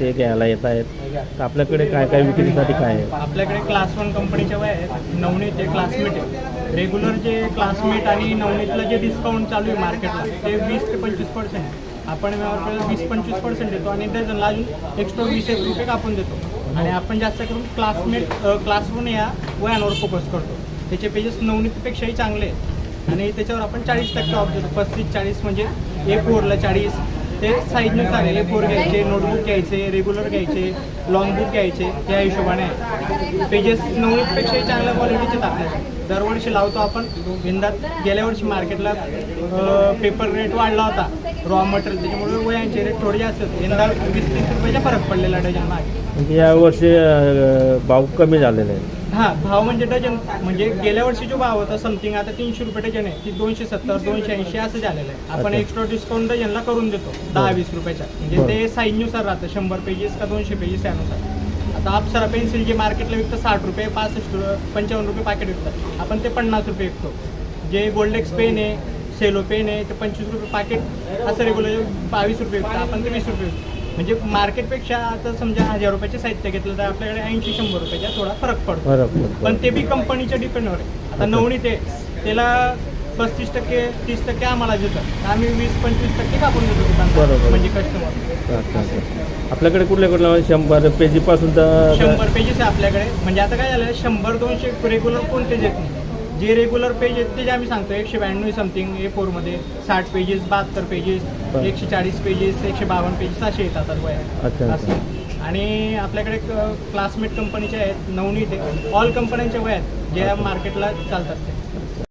ते घ्यायला येत आहेत. तर आपल्याकडे काय काय विक्रीसाठी काय आहे? आपल्याकडे क्लास वन कंपनीच्या वय आहेत. नवनीत आहे क्लासमेट आहे रेग्युलर जे क्लासमेट आणि नवनीतला जे डिस्काउंट चालू आहे मार्केटला ते वीस ते पंचवीस पर्सेंट आपण वीस पंचवीस पर्सेंट देतो आणि डझनला अजून एक्स्ट्रा वीस एक रुपये कापून देतो. आणि आपण जास्त करून क्लासमेट क्लास वन या वयांवर फोकस करतो. त्याचे पेजेस नवनीतपेक्षाही चांगले आहेत. आणि त्याच्यावर आपण चाळीस टक्के ऑफ देतो. पस्तीस चाळीस म्हणजे ए फोरला चाळीस ते साईजनुसार आहे ए फोर घ्यायचे नोटबुक घ्यायचे रेग्युलर घ्यायचे लॉंग बुक घ्यायचे त्या हिशोबाने. आहे. पेजेस नवनीतपेक्षाही चांगल्या क्वालिटीचे टाकले. दरवर्षी लावतो आपण. यंदा गेल्या वर्षी मार्केटला पेपर रेट वाढला होता. रॉ मटेरियल त्याच्यामुळे वयांचे रेट थोडे जास्त होते. यंदा वीस तीस रुपयाचा फरक पडलेला डझन मागे यावर्षी भाव कमी झालेले आहेत. हा भाव म्हणजे डझन म्हणजे गेल्या वर्षी जो भाव होता समथिंग आता तीनशे रुपये डझन आहे. ती दोनशे सत्तर दोनशे ऐंशी असं झालेलं आहे. आपण. एक्स्ट्रा डिस्काउंट डझनला करून देतो. दहा वीस रुपयाच्या. म्हणजे. ते साईजनुसार राहतं. शंभर पेजेस का दोनशे पेजेस त्यानुसार. आता अप्सरा पेन्सिल जे मार्केटला विकतं साठ रुपये पासष्ट पंचावन्न रुपये पॅकेट विकतात. आपण ते पन्नास रुपये विकतो. जे गोल्डेक्स पेन आहे सेलो पेन आहे ते पंचवीस रुपये पॅकेट असं रेग्युलर बावीस रुपये विकतं आपण ते वीस रुपये विकतो. म्हणजे मार्केटपेक्षा आता समजा हजार रुपयाचे साहित्य घेतलं तर आपल्याकडे ऐंशी शंभर रुपयाचा थोडा फरक पडतो. पण ते बी कंपनीच्या डिपेंडवर आहे. आता नवनीत आहे. त्याला पस्तीस टक्के तीस टक्के आम्हाला देतात. आम्ही वीस पंचवीस टक्के कापून देतो. दुकानदार म्हणजे कस्टमर आपल्याकडे कुठल्या कुठल्या शंभर पेजीपासून तर शंभर पेजेस आहे आपल्याकडे. म्हणजे आता काय झालं शंभर दोनशे रेग्युलर कोणतेच येत नाही. जे रेग्युलर पेज आहेत ते जे आम्ही सांगतो एकशे ब्याण्णव समथिंग ए फोरमध्ये साठ पेजेस बहात्तर पेजेस बरं. एकशे चाळीस पेजेस एकशे बावन्न पेजेस असे येतात आता वया अच्छा, अच्छा. असं. आणि आपल्याकडे क्लासमेट कंपनीचे आहेत नवनीत ऑल कंपन्यांच्या वया आहेत ज्या मार्केटला चालतात ते.